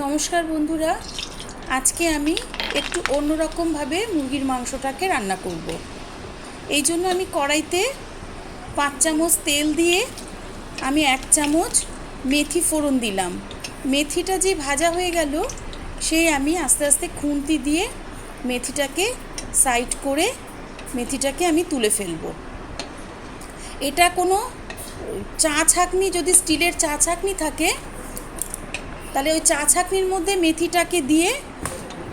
নমস্কার বন্ধুরা, আজকে আমি একটু অন্যরকমভাবে মুরগির মাংসটাকে রান্না করব। এই জন্য আমি কড়াইতে পাঁচ চামচ তেল দিয়ে আমি এক চামচ মেথি ফোড়ন দিলাম মেথিটা যে ভাজা হয়ে গেল, সেই আমি আস্তে আস্তে খুন্তি দিয়ে মেথিটাকে সাইড করে মেথিটাকে আমি তুলে ফেলব এটা কোনো চা ছাঁকনি, যদি স্টিলের চা ছাঁকনি থাকে তাহলে ওই চা ছাঁকনির মধ্যে মেথিটাকে দিয়ে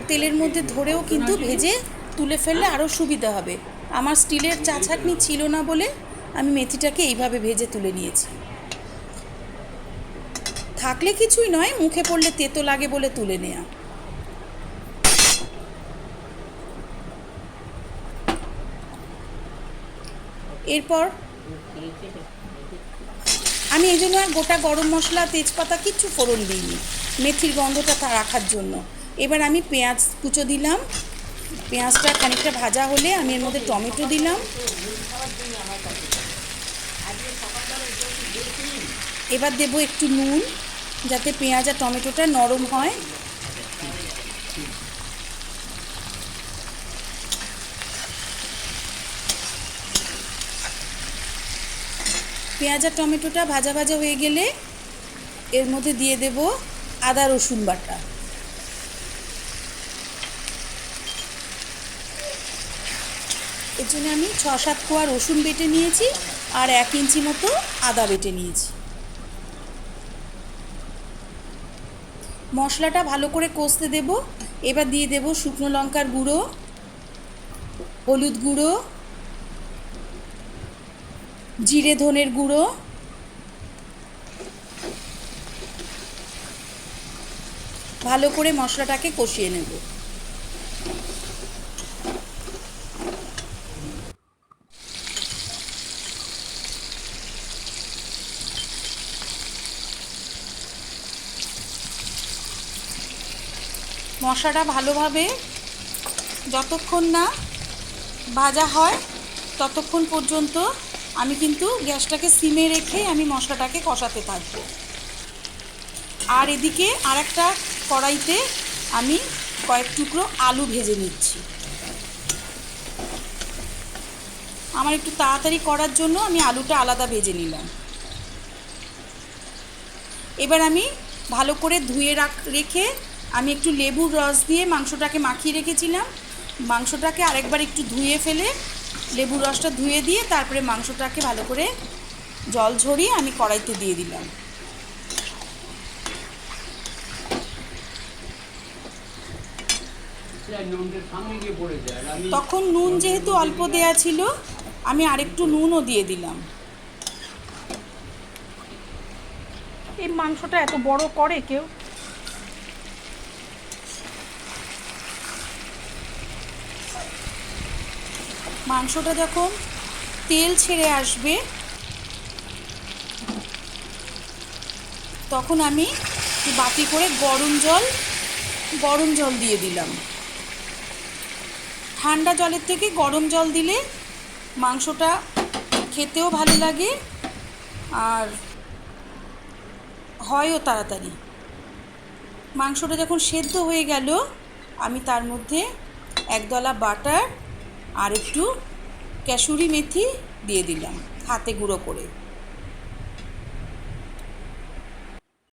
তেলের মধ্যে ধরেও কিন্তু ভেজে তুলে ফেললে আরও সুবিধা হবে। আমার স্টিলের চা ছাঁকনি ছিল না বলে আমি মেথিটাকে এইভাবে ভেজে তুলে নিয়েছি। থাকলে কিছুই নয়, মুখে পড়লে তেতো লাগে বলে তুলে নেয়া। এরপর আমি এই জন্য আর গোটা গরম মশলা, তেজপাতা কিচ্ছু ফোড়ন দিইনি। মেথির গন্ধটা রাখার জন্য। এবার আমি পেঁয়াজ কুচো দিলাম। পেঁয়াজটা খানিকটা ভাজা হলে আমি এর মধ্যে টমেটো দিলাম। এবার দেব একটু নুন, যাতে পেঁয়াজ আর টমেটোটা নরম হয়। পেঁয়াজ আর টমেটোটা ভাজা ভাজা হয়ে গেলে এর মধ্যে দিয়ে দেব আদা, রসুন বাটা। এর জন্য আমি ছ সাত কোয়া রসুন বেটে নিয়েছি আর এক ইঞ্চি মতো আদা বেটে নিয়েছি। মশলাটা ভালো করে কষতে দেব। এবার দিয়ে দেব শুকনো লঙ্কার গুঁড়ো, হলুদ গুঁড়ো জিরে ধনের গুঁড়ো। ভালো করে মশলাটাকে কষিয়ে নেব। মশলাটা ভালোভাবে যতক্ষণ না ভাজা হয় ততক্ষণ পর্যন্ত আমি কিন্তু গ্যাসটাকে সিমে রেখে আমি মশলাটাকে কষাতে থাকব। আর এদিকে আরেকটা কড়াইতে আমি কয়েক টুকরো আলু ভেজে নিচ্ছি। আমার একটু তাড়াতাড়ি করার জন্য আমি আলুটা আলাদা ভেজে নিলাম। এবার আমি ভালো করে ধুয়ে রাখ, রেখে আমি একটু লেবুর রস দিয়ে মাংসটাকে মাখিয়ে রেখেছিলাম। মাংসটাকে আরেকবার একটু ধুয়ে ফেলে লেবুর রসটা ধুয়ে দিয়ে তারপরে মাংসটাকে ভালো করে জল ঝরিয়ে আমি কড়াইতে দিয়ে দিলাম। তখন নুন যেহেতু অল্প দেয়া ছিল, আমি আরেকটু নুনও দিয়ে দিলাম। এই মাংসটা এত বড় করে কেউ? মাংসটা যখন তেল ছেড়ে আসবে। তখন আমি বাটি করে গরম জল গরম জল দিয়ে দিলাম। ঠান্ডা জলের থেকে গরম জল দিলে মাংসটা খেতেও ভালো লাগে আর হয়ও তাড়াতাড়ি। মাংসটা যখন সেদ্ধ হয়ে গেল, আমি তার মধ্যে একদলা বাটার আর একটু ক্যাসুরি মেথি দিয়ে দিলাম হাতে গুঁড়ো করে।